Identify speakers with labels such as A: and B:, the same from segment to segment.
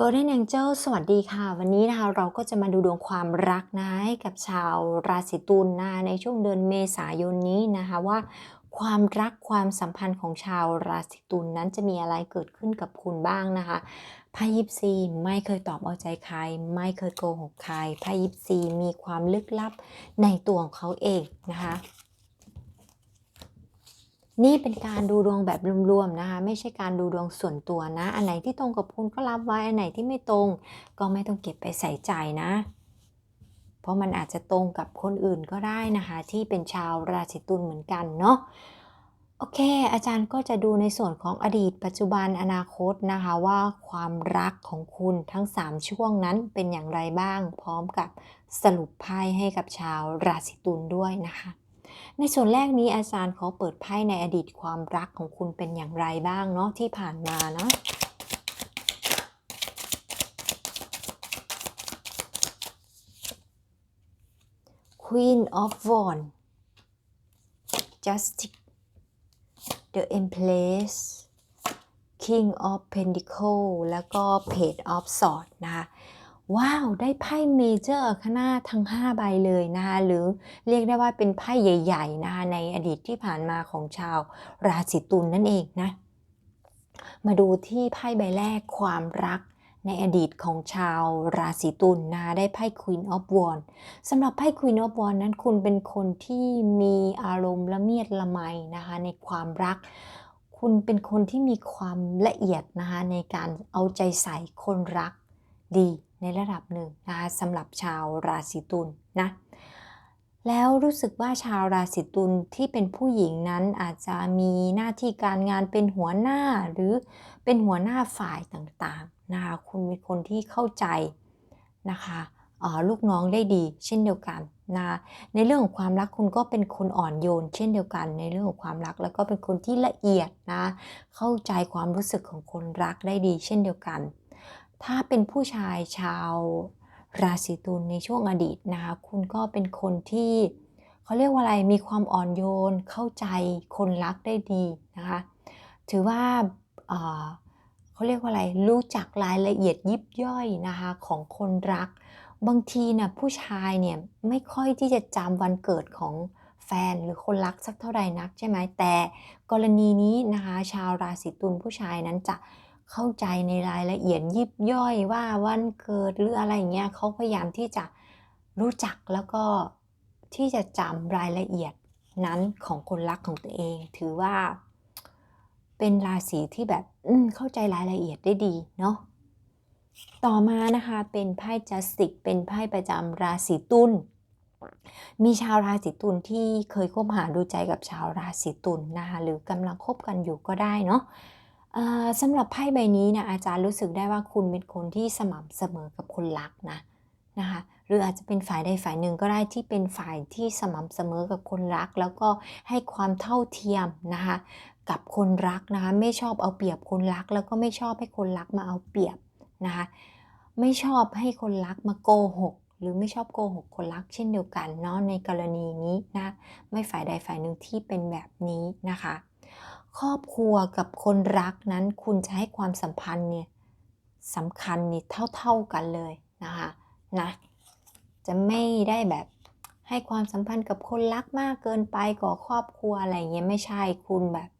A: Golden Angel สวัสดีค่ะ วันนี้นะคะเราก็จะมาดูดวงความรักนะให้กับชาวราศีตุลนะในช่วงเดือนเมษายนนี้นะคะว่าความรักความสัมพันธ์ของชาวราศีตุลนั้นจะมีอะไรเกิดขึ้นกับคุณบ้างนะคะไพ่ยิปซีไม่เคยตอบเอาใจใคร ไม่เคยโกหกใครไพ่ยิปซีมีความลึกลับในตัวของเขาเองนะคะ นี่เป็นการดูดวงแบบรวมๆนะคะ ไม่ใช่การดูดวงส่วนตัวนะ อันไหนที่ตรงกับคุณก็รับไว้ อันไหนที่ไม่ตรง ก็ไม่ต้องเก็บไปใส่ใจนะ เพราะมันอาจจะตรงกับคนอื่นก็ได้นะคะ ที่เป็นชาวราศีตุลเหมือนกันเนาะโอเค อาจารย์ก็จะดูในส่วนของอดีต ปัจจุบันอนาคตนะคะว่าความรักของคุณทั้ง 3 ช่วงนั้นเป็นอย่างไรบ้าง พร้อมกับสรุปไพ่ให้กับชาวราศีตุลด้วยนะคะ ในส่วนแรกนี้อาจารย์เขาเปิดไพ่ในอดีตความรักของคุณเป็นอย่างไรบ้างเนาะที่ผ่านมาเนาะ Queen of Wands Justice The Empress King of Pentacle แล้วก็ Page of Swords นะคะ ว้าว ได้ไพ่เมเจอร์ข้างหน้าทั้ง 5 ใบเลยนะคะหรือเรียกได้ว่าเป็นไพ่ใหญ่ๆนะคะในอดีตที่ผ่านมาของชาวราศีตุลนนั่นเองนะมาดูที่ไพ่ใบแรกความรักในอดีตของชาวราศีตุลนะคะได้ไพ่ Queen of Wands สำหรับไพ่ Queen of Wands นั้นคุณเป็นคนที่มีอารมณ์ละเมียดละไมนะคะในความรัก คุณเป็นคนที่มีความละเอียดนะคะในการเอาใจใส่คนรักดี ในระดับหนึ่งนะคะสำหรับชาวราศีตุลนะแล้วรู้สึกว่าชาวราศีตุลที่เป็นผู้หญิงนั้นอาจจะมีหน้าที่การงานเป็นหัวหน้าหรือเป็นหัวหน้าฝ่ายต่างๆนะคะคุณเป็นคนที่เข้าใจนะคะลูกน้องได้ดีเช่นเดียวกันนะในเรื่องของความรักคุณก็เป็นคนอ่อนโยน เช่นเดียวกัน ในเรื่องของความรักแล้วก็เป็นคนที่ละเอียดนะเข้าใจความรู้สึกของคนรักได้ดี เช่นเดียวกัน ถ้าเป็นผู้ชายชาวราศีตุลในช่วงอดีตนะคะคุณก็เป็นคนที่เขาเรียกว่าอะไรมีความอ่อนโยนเข้าใจคนรักได้ดีนะคะถือว่าเขาเรียกว่าอะไรรู้จักรายละเอียดยิบย่อยนะคะของคนรัก บางทีนะ่ะผู้ชายเนี่ยไม่ค่อยที่จะจำวันเกิดของแฟนหรือคนรักสักเท่าใดนักใช่ไหมแต่กรณีนี้นะคะชาวราศีตุลผู้ชายนั้นจะ เข้าใจในรายละเอียดยิบย่อยว่าวันเกิดหรืออะไรเงี้ยเขาพยายามที่จะรู้จักแล้วก็ที่จะจำรายละเอียดนั้นของคนรักของตัวเอง ถือว่า เป็นราศีที่แบบเข้าใจรายละเอียดได้ดีเนาะต่อมานะคะเป็นไพ่จัสติกเป็นไพ่ประจำราศีตุลมีชาวราศีตุลที่เคยคบหาดูใจกับชาวราศีตุลนะคะหรือกำลังคบกันอยู่ก็ได้เนาะ สำหรับไพ่ใบนี้นะอาจารย์รู้สึกได้ว่าคุณเป็นคนที่สม่ำเสมอกับคนรักนะนะคะหรืออาจจะเป็นฝ่ายใดฝ่ายหนึ่งก็ได้ที่เป็นฝ่ายที่สม่ำเสมอกับคนรัก แล้วก็ให้ความเท่าเทียมนะคะกับคนรักนะคะไม่ชอบเอาเปรียบคนรัก แล้วก็ไม่ชอบให้คนรักมาเอาเปรียบนะคะไม่ชอบให้คนรักมาโกหกหรือไม่ชอบโกหกคนรักเช่นเดียวกันเนาะในกรณีนี้นะไม่ฝ่ายใดฝ่ายหนึ่งที่เป็นแบบนี้นะคะ ครอบครัวกับคนรักนั้นคุณจะให้ความสัมพันธ์เนี่ยสำคัญนี่เท่าๆกันเลยนะคะนะจะไม่ได้แบบให้ความสัมพันธ์กับคนรักมากเกินไปก่อครอบครัวอะไรเงี้ยไม่ใช่คุณแบบ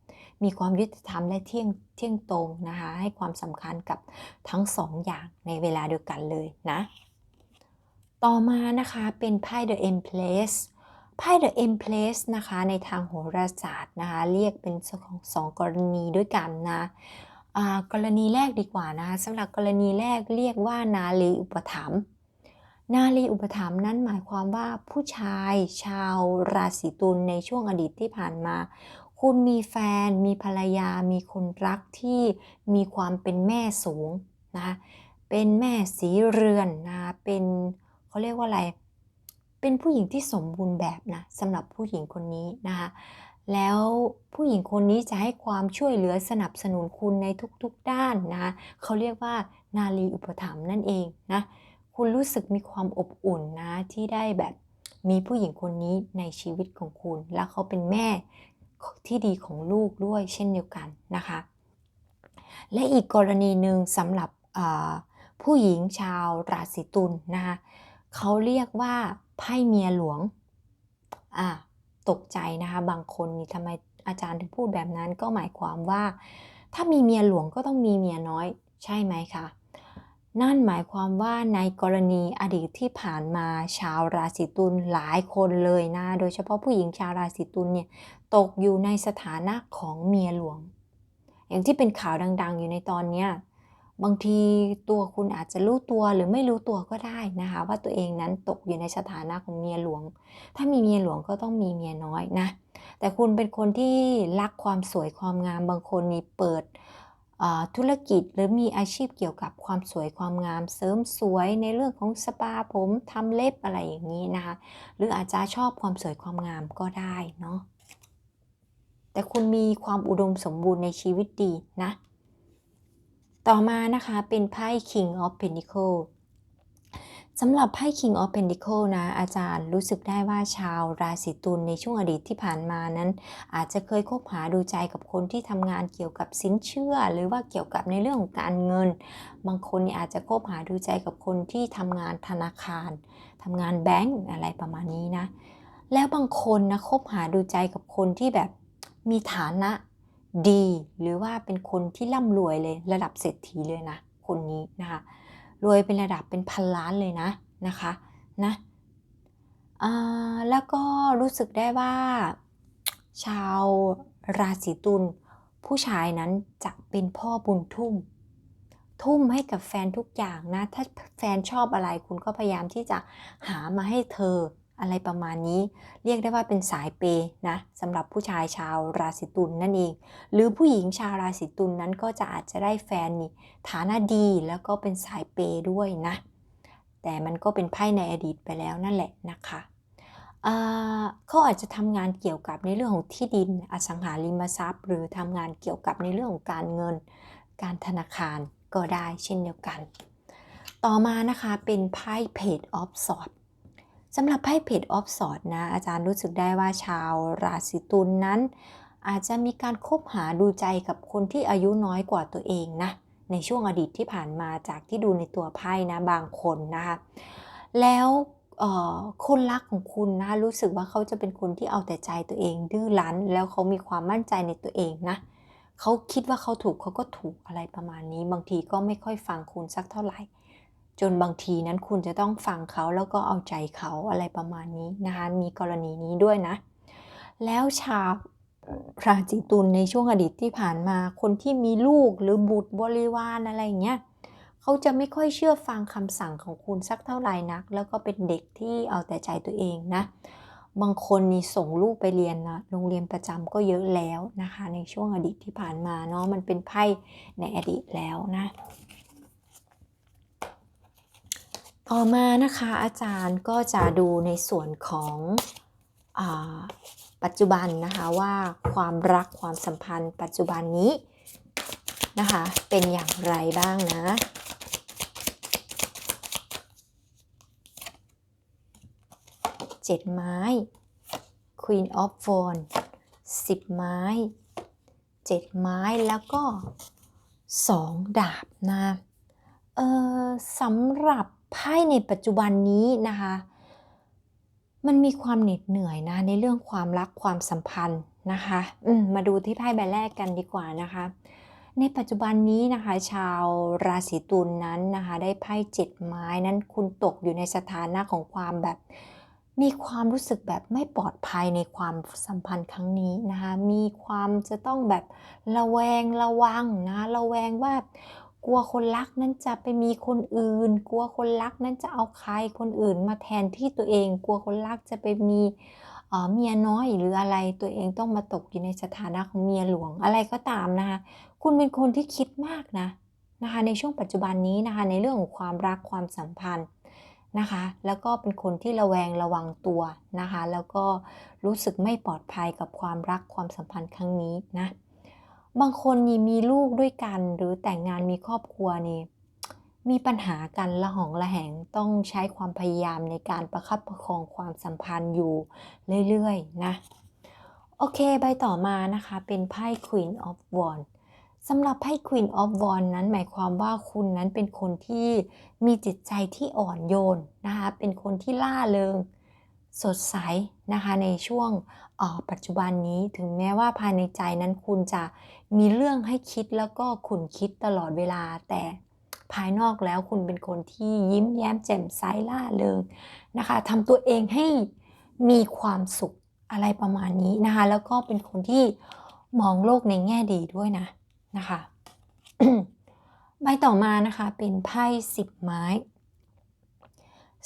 A: มีความยุติธรรมและเที่ยงเที่ยงตรงนะคะให้ความสำคัญกับทั้งสองอย่างในเวลาเดียวกันเลยนะ ต่อมานะคะเป็นไพ่ The Empress ไพ่ The Empress นะคะในทางโหราศาสตร์นะคะเรียกเป็นสองสองกรณีด้วยกันนะกรณีแรกดีกว่านะคะสำหรับกรณีแรกเรียกว่านาลีอุปถัมภ์นาลีอุปถัมภ์นั้นหมายความว่าผู้ชายชาวราศีตุลในช่วงอดีตที่ผ่านมา คุณมีแฟน มีภรรยา มีคนรักที่มีความเป็นแม่สูงนะเป็นแม่สีเรือนนะเป็นเขาเรียกว่าอะไร เป็นผู้หญิงที่สมบูรณ์แบบนะสำหรับผู้หญิงคนนี้นะคะแล้วผู้หญิงคนนี้จะให้ความช่วยเหลือสนับสนุนคุณในทุกๆด้านนะเขาเรียกว่านาลีอุปถัมภ์นั่นเองนะคุณรู้สึกมีความอบอุ่นนะที่ได้แบบมีผู้หญิงคนนี้ในชีวิตของคุณ แล้วเขาเป็นแม่ที่ดีของลูกด้วยเช่นเดียวกันนะคะ และอีกกรณีหนึ่งสำหรับผู้หญิงชาวราศีตุลนะคะเขาเรียกว่า ไพ่เมียหลวงอ่าตกใจนะคะบางคนนี่ทำไมอาจารย์ถึงพูดแบบนั้นก็หมายความว่า ถ้ามีเมียหลวงก็ต้องมีเมียน้อยใช่ไหมคะนั่นหมายความว่าในกรณีอดีตที่ผ่านมาชาวราศีตุลหลายคนเลยนะ โดยเฉพาะผู้หญิงชาวราศีตุลเนี่ยตกอยู่ในสถานะของเมียหลวง อย่างที่เป็นข่าวดัง ๆ อยู่ในตอนเนี้ย บางทีตัวคุณอาจจะรู้ตัวหรือไม่รู้ตัวก็ได้นะคะ ว่าตัวเองนั้นตกอยู่ในสถานะของเมียหลวง ถ้ามีเมียหลวงก็ต้องมีเมียน้อยนะ แต่คุณเป็นคนที่รักความสวยความงาม บางคนนี่เปิดธุรกิจหรือมีอาชีพเกี่ยวกับความสวยความงาม เสริมสวยในเรื่องของสปาผมทำเล็บอะไรอย่างนี้นะคะ หรืออาจจะชอบความสวยความงามก็ได้เนาะแต่คุณมีความอุดมสมบูรณ์ในชีวิตดีนะ ต่อมานะคะเป็นไพ่ King of Pentacles สำหรับไพ่ King of Pentacle นะ อาจารย์รู้สึกได้ว่าชาวราศีตุลในช่วงอดีตที่ผ่านมานั้น อาจจะเคยคบหาดูใจกับคนที่ทำงานเกี่ยวกับสินเชื่อ หรือว่าเกี่ยวกับในเรื่องของการเงิน บางคนนี่อาจจะคบหาดูใจกับคนที่ทำงานธนาคารทำงานแบงก์อะไรประมาณนี้นะ แล้วบางคนนะคบหาดูใจกับคนที่แบบมีฐานะ ดี หรือว่าเป็นคนที่ร่ำรวยเลยระดับเศรษฐีเลยนะ คนนี้นะคะรวยเป็นระดับเป็นพันล้านเลยนะนะคะนะแล้วก็รู้สึกได้ว่า ชาวราศีตุลผู้ชายนั้นจะเป็นพ่อบุญทุ่ม ทุ่มให้กับแฟนทุกอย่างนะ ถ้าแฟนชอบอะไรคุณก็พยายามที่จะหามาให้เธอ อะไรประมาณนี้ เรียกได้ว่าเป็นสายเปนะสำหรับผู้ชายชาวราศีตุลนนั่นเอง หรือผู้หญิงชาวราศีตุลนนั้นก็จะอาจจะได้แฟนนี่ฐานะดีแล้วก็เป็นสายเปด้วยนะ แต่มันก็เป็นไพ่ในอดีตไปแล้วนั่นแหละนะคะเขาอาจจะทำงานเกี่ยวกับในเรื่องของที่ดินอสังหาริมทรัพย์ หรือทำงานเกี่ยวกับในเรื่องของการเงิน การธนาคารก็ได้เช่นเดียวกัน ต่อมานะคะเป็นไพ่ Page of Swords ส สำหรับไพ่เพจออฟสอดนะ อาจารย์รู้สึกได้ว่าชาวราศีตุลนนั้น อาจจะมีการคบหาดูใจกับคนที่อายุน้อยกว่าตัวเองนะ ในช่วงอดีตที่ผ่านมาจากที่ดูในตัวไพ่นะบางคนนะคะแล้วคนรักของคุณนะรู้สึกว่าเขาจะเป็นคนที่เอาแต่ใจตัวเองดื้อรั้น แล้วเขามีความมั่นใจในตัวเองนะเขาคิดว่าเขาถูกเขาก็ถูกอะไรประมาณนี้ บางทีก็ไม่ค่อยฟังคุณสักเท่าไหร่ จนบางทีนั้นคุณจะต้องฟังเขาแล้วก็เอาใจเขาอะไรประมาณนี้นะคะมีกรณีนี้ด้วยนะ แล้วชาวราศีตุลในช่วงอดีตที่ผ่านมาคนที่มีลูกหรือบุตรบริวารอะไรเงี้ยเขาจะไม่ค่อยเชื่อฟังคำสั่งของคุณสักเท่าไหร่นัก แล้วก็เป็นเด็กที่เอาแต่ใจตัวเองนะ บางคนนี่ส่งลูกไปเรียนนะโรงเรียนประจำก็เยอะแล้วนะคะ ในช่วงอดีตที่ผ่านมาเนาะมันเป็นไพ่ในอดีตแล้วนะ ต่อมานะคะอาจารย์ก็จะดูในส่วนของอปัจจุบันนะคะว่าความรักความสัมพันธ์ ปัจจุบันนี้นะคะเป็นอย่างไรบ้างนะเจ็ดไม้ Queen of Wands สิบไม้เจ็ดไม้แล้วก็สองดาบนะเออสำหรับ ไพ่ในปัจจุบันนี้นะคะ มันมีความเหน็ดเหนื่อยนะในเรื่องความรักความสัมพันธ์นะคะมาดูที่ไพ่ใบแรกกันดีกว่านะคะ ในปัจจุบันนี้นะคะ ชาวราศีตุลนนั้นนะคะ ได้ไพ่เจ็ดไม้นั้นคุณตกอยู่ในสถานะของความแบบมีความรู้สึกแบบไม่ปลอดภัยในความสัมพันธ์ครั้งนี้นะคะ มีความจะต้องแบบระแวงระวังนะ ระแวงว่า กลัวคนรักนั้นจะไปมีคนอื่น กลัวคนรักนั้นจะเอาใครคนอื่นมาแทนที่ตัวเอง กลัวคนรักจะไปมีเมียน้อยหรืออะไรตัวเองต้องมาตกอยู่ในสถานะของเมียหลวงอะไรก็ตามนะคะคุณเป็นคนที่คิดมากนะนะคะในช่วงปัจจุบันนี้นะคะในเรื่องของความรักความสัมพันธ์นะคะแล้วก็เป็นคนที่ระแวงระวังตัวนะคะแล้วก็รู้สึกไม่ปลอดภัยกับความรักความสัมพันธ์ครั้งนี้นะ บางคนนี่มีลูกด้วยกัน หรือแต่งงานมีครอบครัวนี่มีปัญหากันละหองละแหงต้องใช้ความพยายามในการประคับประคองความสัมพันธ์อยู่เรื่อยๆ นะ โอเค ใบต่อมานะคะ เป็นไพ่ Queen of Wands สำหรับไพ่ Queen of Wands นั้นหมายความว่าคุณนั้นเป็นคนที่มีจิตใจที่อ่อนโยนนะคะ เป็นคนที่ล่าเริง สดใสนะคะในช่วงปัจจุบันนี้ถึงแม้ว่าภายในใจนั้นคุณจะมีเรื่องให้คิดแล้วก็ขุนคิดตลอดเวลา แต่ภายนอกแล้วคุณเป็นคนที่ยิ้มแย้มแจ่มใสล่าเริงนะคะทำตัวเองให้มีความสุขอะไรประมาณนี้นะคะแล้วก็เป็นคนที่มองโลกในแง่ดีด้วยนะนะคะใบต่อมานะคะเป็นไพ่สิบไม้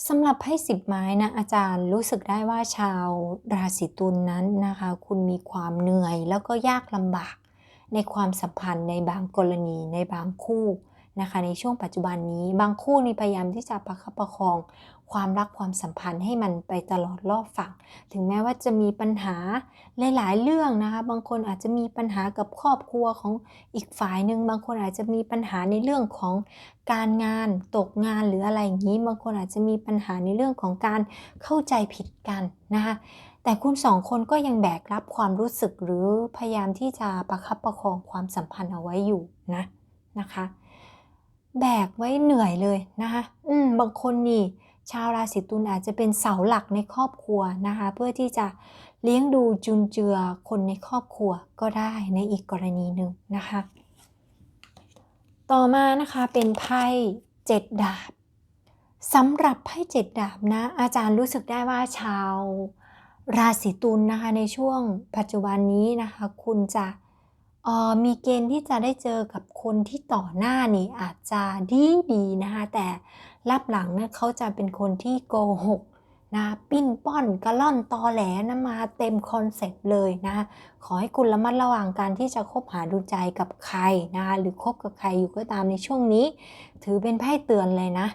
A: สำหรับไพ่สิบไม้นะอาจารย์รู้สึกได้ว่าชาวราศีตุลนนั้นนะคะ คุณมีความเหนื่อยแล้วก็ยากลำบาก ในความสัมพันธ์ในบางกรณีในบางคู่ นะคะ ในช่วงปัจจุบันนี้บางคู่นี่พยายามที่จะประคับประคอง ความรักความสัมพันธ์ให้มันไปตลอดรอบฝั่ง ถึงแม้ว่าจะมีปัญหาหลาย ๆ เรื่องนะคะ บางคนอาจจะมีปัญหากับครอบครัวของอีกฝ่ายหนึ่งบางคนอาจจะมีปัญหาในเรื่องของการงานตกงานหรืออะไรอย่างนี้ บางคนอาจจะมีปัญหาในเรื่องของการเข้าใจผิดกันนะคะแต่คุณสองคนก็ยังแบกรับความรู้สึกหรือพยายามที่จะประคับประคองความสัมพันธ์เอาไว้อยู่นะนะคะ แบกไว้เหนื่อยเลยนะคะอืมบางคนนี่ชาวราศีตุลอาจจะเป็นเสาหลักในครอบครัวนะคะ เพื่อที่จะเลี้ยงดูจุนเจือคนในครอบครัวก็ได้ในอีกกรณีหนึ่งนะคะ ต่อมานะคะเป็นไพ่เจ็ดดาบสำหรับไพ่เจ็ดดาบนะอาจารย์รู้สึกได้ว่าชาวราศีตุลนะคะในช่วงปัจจุบันนี้นะคะ คุณจะ มีเกณฑ์ที่จะได้เจอกับคนที่ต่อหน้านี่อาจจะดีดีนะคะแต่รับหลังนะเขาจะเป็นคนที่โกหกนะปิ้นป้อนกระล่อนตอแหลนะมาเต็มคอนเซ็ปต์เลยนะขอให้คุณระมัดระวังการที่จะคบหาดูใจกับใครนะคะหรือคบกับใครอยู่ก็ตามในช่วงนี้ ถือเป็นไพ่เตือนเลยนะ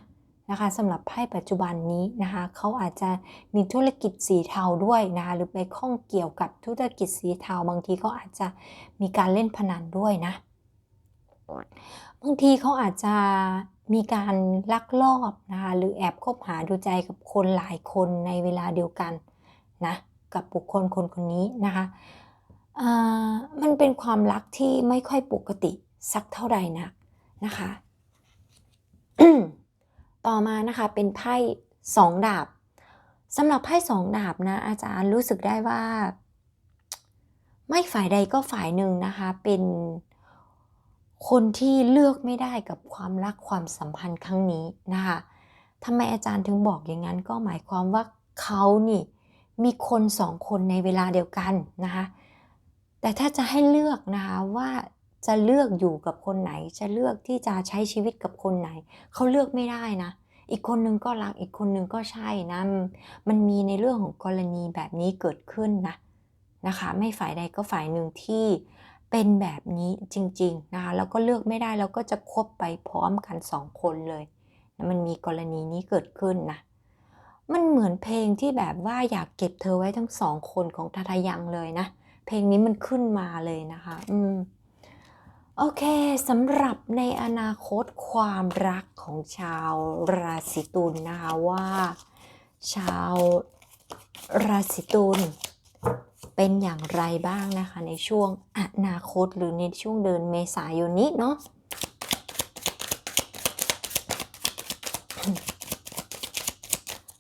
A: นะคะสำหรับไพ่ปัจจุบันนี้นะคะเขาอาจจะมีธุรกิจสีเทาด้วยนะคะหรือไปข้องเกี่ยวกับธุรกิจสีเทาบางทีเขาอาจจะมีการเล่นพนันด้วยนะบางทีเขาอาจจะมีการลักลอบนะคะหรือแอบคบหาดูใจกับคนหลายคนในเวลาเดียวกันนะกับบุคคลคนคนนี้นะคะมันเป็นความรักที่ไม่ค่อยปกติสักเท่าไหร่นะนะคะ ต่อมานะคะเป็นไพ่สองดาบสำหรับไพ่สองดาบนะอาจารย์รู้สึกได้ว่า ไม่ฝ่ายใดก็ฝ่ายหนึ่งนะคะเป็นคนที่เลือกไม่ได้กับความรักความสัมพันธ์ครั้งนี้นะคะทำไมอาจารย์ถึงบอกอย่างนั้นก็หมายความว่าเขานี่มีคนสองคนในเวลาเดียวกันนะคะแต่ถ้าจะให้เลือกนะคะว่า จะเลือกอยู่กับคนไหน จะเลือกที่จะใช้ชีวิตกับคนไหน เขาเลือกไม่ได้นะ อีกคนนึงก็รักอีกคนนึงก็ใช่นะ มันมีในเรื่องของกรณีแบบนี้เกิดขึ้นนะนะคะ ไม่ฝ่ายใดก็ฝ่ายหนึ่งที่เป็นแบบนี้จริงๆนะคะแล้วก็เลือกไม่ได้แล้วก็จะคบไปพร้อมกันสองคนเลยมันมีกรณีนี้เกิดขึ้นนะมันเหมือนเพลงที่แบบว่าอยากเก็บเธอไว้ทั้งสองคนของทาทายังเลยนะ เพลงนี้มันขึ้นมาเลยนะคะ อืม โอเคสำหรับในอนาคตความรักของชาวราศีตุลนะคะว่า ชาวราศีตุลเป็นอย่างไรบ้างนะคะ ในช่วงอนาคตหรือในช่วงเดือนเมษายนนี้เนาะ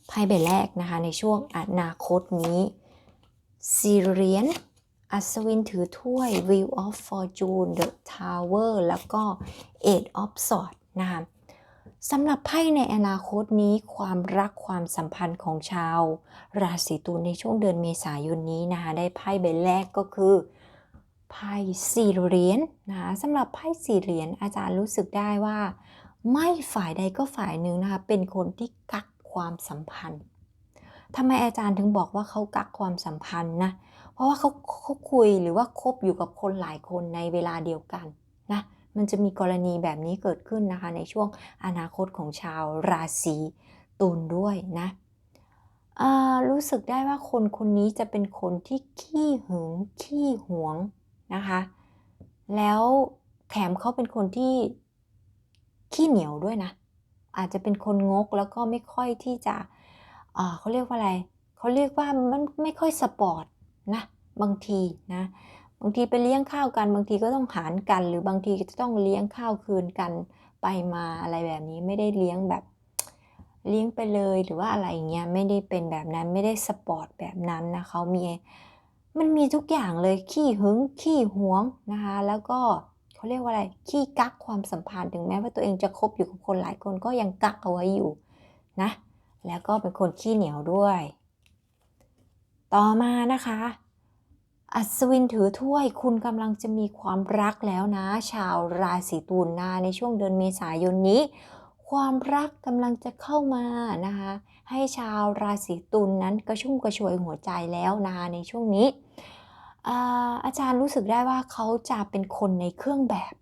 A: ไพ่ใบแรกนะคะในช่วงอนาคตนี้ซีเรียน อัศวินถือถ้วย Wheel of Fortune The Tower แล้วก็ Eight of Swords นะคะสำหรับไพ่ในอนาคตนี้ความรักความสัมพันธ์ของชาว ราศีตุลในช่วงเดือนเมษายนนี้นะคะได้ไพ่ใบแรกก็คือไพ่สี่เหรียญนะคะสำหรับไพ่สี่เหรียญอาจารย์รู้สึกได้ว่า ไม่ฝ่ายใดก็ฝ่ายหนึ่งนะคะเป็นคนที่กักความสัมพันธ์ทำไมอาจารย์ถึงบอกว่าเขากักความสัมพันธ์นะเพราะว่าเขาเขาคุยหรือว่าคบอยู่กับคนหลายคนในเวลาเดียวกันนะมันจะมีกรณีแบบนี้เกิดขึ้นนะคะ ในช่วงอนาคตของชาวราศีตุลด้วยนะรู้สึกได้ว่าคนคนนี้จะเป็นคนที่ขี้หึงขี้หวงนะคะ แล้วแถมเขาเป็นคนที่ขี้เหนียวด้วยนะ อาจจะเป็นคนงกแล้วก็ไม่ค่อยที่จะเขาเรียกว่าอะไร เขาเรียกว่ามันไม่ค่อยสปอร์ต นะบางทีนะบางทีไปเลี้ยงข้าวกัน บางทีก็ต้องหารกัน หรือบางทีจะต้องเลี้ยงข้าวคืนกันไปมาอะไรแบบนี้ไม่ได้เลี้ยงแบบเลี้ยงไปเลยหรือว่าอะไรอย่างเงี้ยไม่ได้เป็นแบบนั้นไม่ได้สปอร์ตแบบนั้นนะเขามีมันมีทุกอย่างเลยขี้หึงขี้หวงนะคะแล้วก็เขาเรียกว่าอะไรขี้กักความสัมพันธ์ถึงแม้ว่าตัวเองจะคบอยู่กับคนหลายคนก็ยังกักเอาไว้อยู่นะแล้วก็เป็นคนขี้เหนียวด้วย ต่อมานะคะ อัศวินถือถ้วยคุณกำลังจะมีความรักแล้วนะ ชาวราศีตุลนะในช่วงเดือนเมษายนนี้ ความรักกำลังจะเข้ามานะคะ ให้ชาวราศีตุลนนั้นกระชุ่มกระชวยหัวใจแล้วนะคะในช่วงนี้อาอาจารย์รู้สึกได้ว่าเขาจะเป็นคนในเครื่องแบบ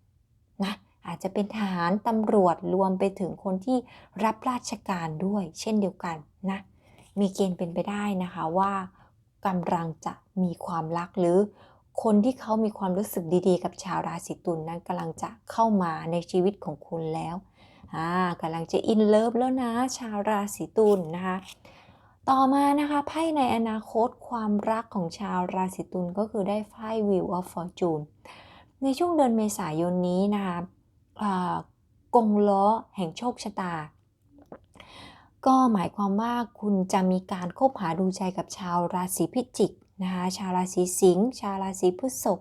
A: นะอาจจะเป็นทหารตำรวจรวมไปถึงคนที่รับราชการด้วย เช่นเดียวกันนะมีเกณฑ์เป็นไปได้นะคะว่า กำลังจะมีความรักหรือ คนที่เขามีความรู้สึกดีๆ กับชาวราศีตุลนนั้นกำลังจะเข้ามาในชีวิตของคุณแล้วอ่ากำลังจะอินเลิฟแล้วนะชาวราศีตุลนะคะ ต่อมานะคะไพ่ในอนาคตความรักของชาวราศีตุลก็คือได้ไพ่ Wheel of Fortune ในช่วงเดือนเมษายนนี้นะคะกงล้อแห่งโชคชะตา ก็หมายความว่าคุณจะมีการคบหาดูใจกับชาวราศีพิจิกนะคะชาวราศีสิงห์ชาวราศีพฤษภ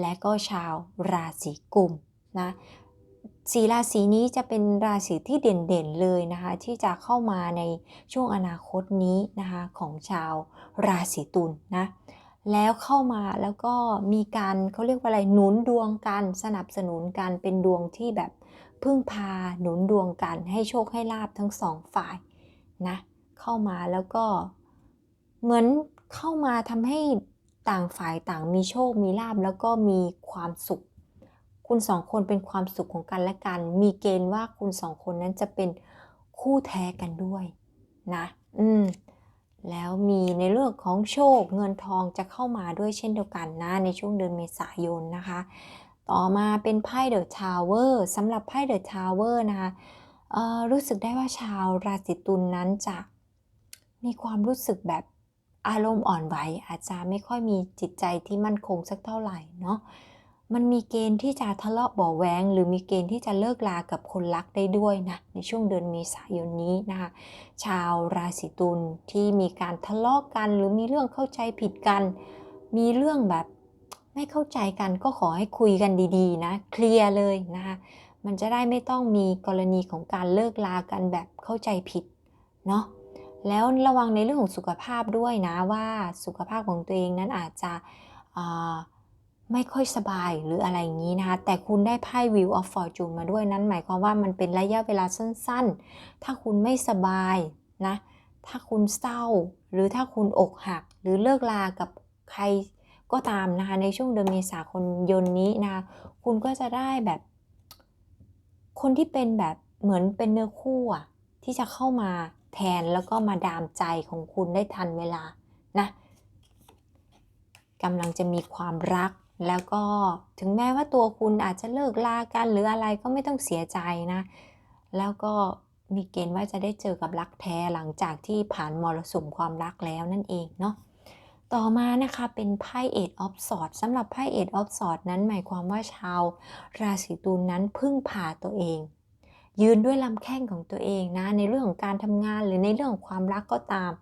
A: และก็ชาวราศีกุมนะสีราศีนี้จะเป็นราศีที่เด่นๆเลยนะคะที่จะเข้ามาในช่วงอนาคตนี้นะคะของชาวราศีตุลนะแล้วเข้ามาแล้วก็มีการเขาเรียกว่าอะไรหนุนดวงกันสนับสนุนกันเป็นดวงที่แบบพึ่งพาหนุนดวงกันให้โชคให้ลาบทั้งสองฝ่าย นะเข้ามาแล้วก็เหมือนเข้ามาทำให้ต่างฝ่ายต่างมีโชค มีลาบแล้วก็มีความสุข คุณสองคนเป็นความสุขของกันและกัน มีเกณฑ์ว่าคุณสองคนนั้นจะเป็นคู่แท้กันด้วยนะอืมแล้วมีในเรื่องของโชคเงินทองจะเข้ามาด้วยเช่นเดียวกันนะในช่วงเดือนเมษายนนะคะ ต่อมาเป็นไพ่เดอะทาวเวอร์สำหรับไพ่เดอะทาวเวอร์นะคะ รู้สึกได้ว่าชาวราศีตุลนนั้นจะมีความรู้สึกแบบอารมณ์อ่อนไหวอาจจะไม่ค่อยมีจิตใจที่มั่นคงสักเท่าไหร่เนาะมันมีเกณฑ์ที่จะทะเลาะเบาแหวงหรือมีเกณฑ์ที่จะเลิกลากับคนรักได้ด้วยนะในช่วงเดือนเมษายนนี้นะคะชาวราศีตุลที่มีการทะเลาะกัน หรือมีเรื่องเข้าใจผิดกัน มีเรื่องแบบไม่เข้าใจกันก็ขอให้คุยกันดีๆนะเคลียร์เลยนะคะ มันจะได้ไม่ต้องมีกรณีของการเลิกลากันแบบเข้าใจผิดเนาะแล้วระวังในเรื่องของสุขภาพด้วยนะว่าสุขภาพของตัวเองนั้นอาจจะไม่ค่อยสบายหรืออะไรอย่างนี้นะคะแต่คุณได้ไพ่ Wheel of Fortune มาด้วยนั้น หมายความว่ามันเป็นระยะเวลาสั้นๆ ถ้าคุณไม่สบายนะถ้าคุณเศร้า หรือถ้าคุณอกหัก หรือเลิกลากับใครก็ตามนะคะในช่วงเดือนเมษายนนี้นะคะคุณก็จะได้แบบ คนที่เป็นแบบเหมือนเป็นเนื้อคู่อะที่จะเข้ามาแทนแล้วก็มาดามใจของคุณได้ทันเวลานะกำลังจะมีความรักแล้วก็ถึงแม้ว่าตัวคุณอาจจะเลิกลากันหรืออะไรก็ไม่ต้องเสียใจนะ แล้วก็มีเกณฑ์ว่าจะได้เจอกับรักแท้หลังจากที่ผ่านมรสุมความรักแล้วนั่นเองเนาะ ต่อมานะคะเป็นไพ่เอ็ดออฟสอดสำหรับไพ่เอ็ดออฟสอดนั้นหมายความว่าชาว ราศีตุลนนั้นพึ่งพาตัวเอง ยืนด้วยลำแข้งของตัวเองนะ ในเรื่องของการทำงานหรือในเรื่องของความรักก็ตาม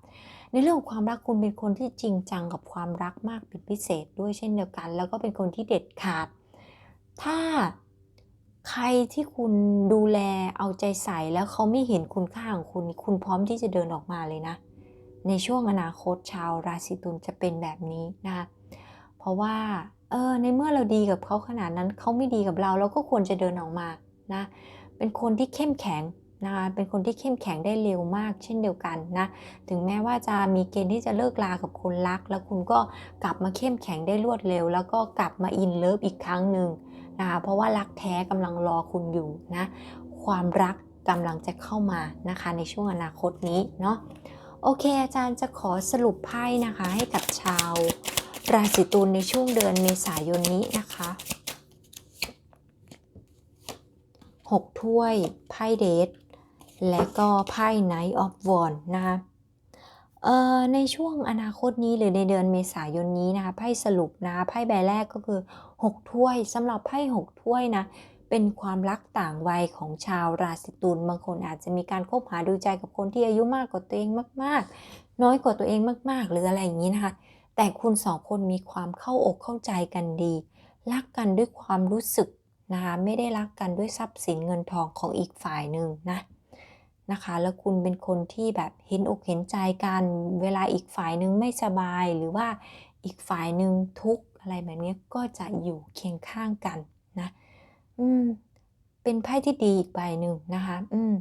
A: ในเรื่องของความรักคุณเป็นคนที่จริงจังกับความรักมากเป็นพิเศษด้วยเช่นเดียวกัน แล้วก็เป็นคนที่เด็ดขาด ถ้าใครที่คุณดูแลเอาใจใส่แล้วเขาไม่เห็นคุณค่าของคุณ คุณพร้อมที่จะเดินออกมาเลยนะ ในช่วงอนาคตชาวราศีตุลจะเป็นแบบนี้นะเพราะว่าเออในเมื่อเราดีกับเขาขนาดนั้นเขาไม่ดีกับเราเราก็ควรจะเดินออกมานะเป็นคนที่เข้มแข็งนะคะเป็นคนที่เข้มแข็งได้เร็วมากเช่นเดียวกันนะถึงแม้ว่าจะมีเกณฑ์ที่จะเลิกลากับคนรัก แล้วคุณก็กลับมาเข้มแข็งได้รวดเร็ว แล้วก็กลับมาอินเลิฟอีกครั้งหนึ่งนะคะเพราะว่ารักแท้กำลังรอคุณอยู่นะความรักกำลังจะเข้ามานะคะในช่วงอนาคตนี้เนาะ โอเค อาจารย์จะขอสรุปไพ่นะคะให้กับชาว ราศีตุลในช่วงเดือนเมษายนนี้นะคะ6ถ้วยไพ่เดทและก็ไพ่ Knight of Wands นะคะเอ่อในช่วงอนาคตนี้หรือในเดือนเมษายนนี้นะคะไพ่สรุปนะคะไพ่ใบแรกก็คือ 6 ถ้วยสำหรับไพ่ 6 ถ้วยนะ เป็นความรักต่างวัยของชาวราศีตุลบางคนอาจจะมีการคบหาดูใจกับคนที่อายุมากกว่าตัวเองมาก ๆ น้อยกว่าตัวเองมาก ๆ หรืออะไรอย่างนี้นะคะ แต่คุณสองคนมีความเข้าอกเข้าใจกันดี รักกันด้วยความรู้สึกนะคะไม่ได้รักกันด้วยทรัพย์สินเงินทองของอีกฝ่ายหนึ่งนะนะคะแล้วคุณเป็นคนที่แบบเห็นอกเห็นใจกันเวลาอีกฝ่ายหนึ่งไม่สบายหรือว่าอีกฝ่ายหนึ่งทุกข์อะไรแบบนี้ก็จะอยู่เคียงข้างกันนะ อืม เป็นไพ่ที่ดีอีกใบหนึ่งนะคะ อืม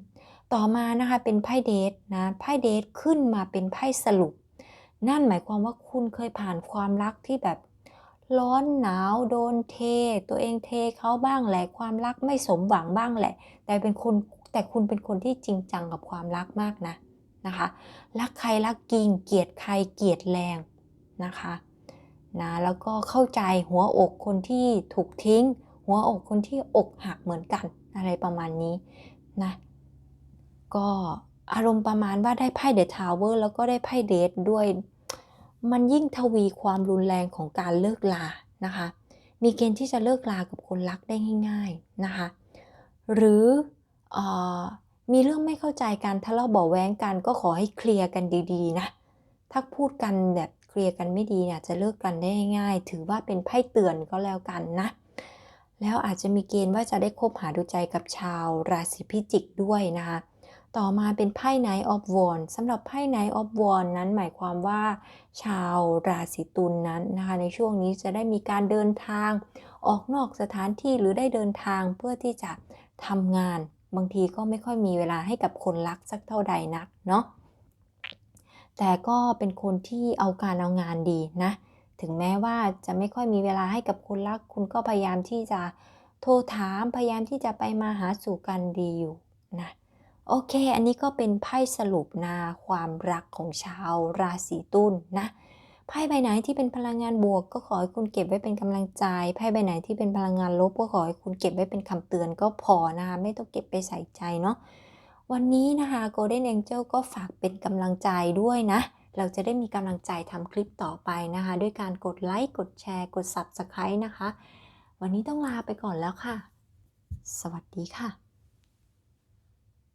A: ต่อมานะคะเป็นไพ่เดทนะ ไพ่เดทขึ้นมาเป็นไพ่สรุป นั่นหมายความว่าคุณเคยผ่านความรักที่แบบร้อนหนาวโดนเท ตัวเองเทเขาบ้างแหละความรักไม่สมหวังบ้างแหละ แต่เป็นคนแต่คุณเป็นคนที่จริงจังกับความรักมากนะนะคะ รักใครรักจริงเกลียดใครเกลียดแรงนะคะนะแล้วก็เข้าใจหัวอกคนที่ถูกทิ้ง หัวอกคนที่อกหักเหมือนกันอะไรประมาณนี้นะก็อารมณ์ประมาณว่าได้ไพ่เดอะทาวเวอร์แล้วก็ได้ไพ่เดทด้วย มันยิ่งทวีความรุนแรงของการเลิกลานะคะ มีเกณฑ์ที่จะเลิกลากับคนรักได้ง่าย ๆนะคะ หรืออมีเรื่องไม่เข้าใจกันทะเลาะเบาแว้งกันก็ขอให้เคลียร์กันดีๆนะถ้าพูดกันแบบเคลียร์กันไม่ดีเนี่ยจะเลิกกันได้ง่าย ถือว่าเป็นไพ่เตือนก็แล้วกันนะ แล้วอาจจะมีเกณฑ์ว่าจะได้คบหาดูใจกับชาวราศีพิจิกด้วยนะคะ ต่อมาเป็นไพ่ Knight of Wands สำหรับไพ่ Knight of Wands นั้นหมายความว่า ชาวราศีตุลนนั้นนะคะ ในช่วงนี้จะได้มีการเดินทาง ออกนอกสถานที่หรือได้เดินทางเพื่อที่จะทำงาน บางทีก็ไม่ค่อยมีเวลาให้กับคนรักสักเท่าใดนักเนาะแต่ก็เป็นคนที่เอาการเอางานดีนะ ถึงแม้ว่าจะไม่ค่อยมีเวลาให้กับคนรัก คุณก็พยายามที่จะโทรถามพยายามที่จะไปมาหาสู่กันดีอยู่นะโอเค อันนี้ก็เป็นไพ่สรุปนาความรักของชาวราศีตุลนนะไพ่ใบไหนที่เป็นพลังงานบวก ก็ขอให้คุณเก็บไว้เป็นกำลังใจไพ่ใบไหนที่เป็นพลังงานลบก็ขอให้คุณเก็บไว้เป็นคำเตือนก็พอนะคะไม่ต้องเก็บไปใส่ใจเนาะวันนี้นะคะ Golden Angel ก็ฝากเป็นกำลังใจด้วยนะ เราจะได้มีกำลังใจทำคลิปต่อไปนะคะ ด้วยการกดไลค์กดแชร์ กด Subscribe นะคะ วันนี้ต้องลาไปก่อนแล้วค่ะ สวัสดีค่ะ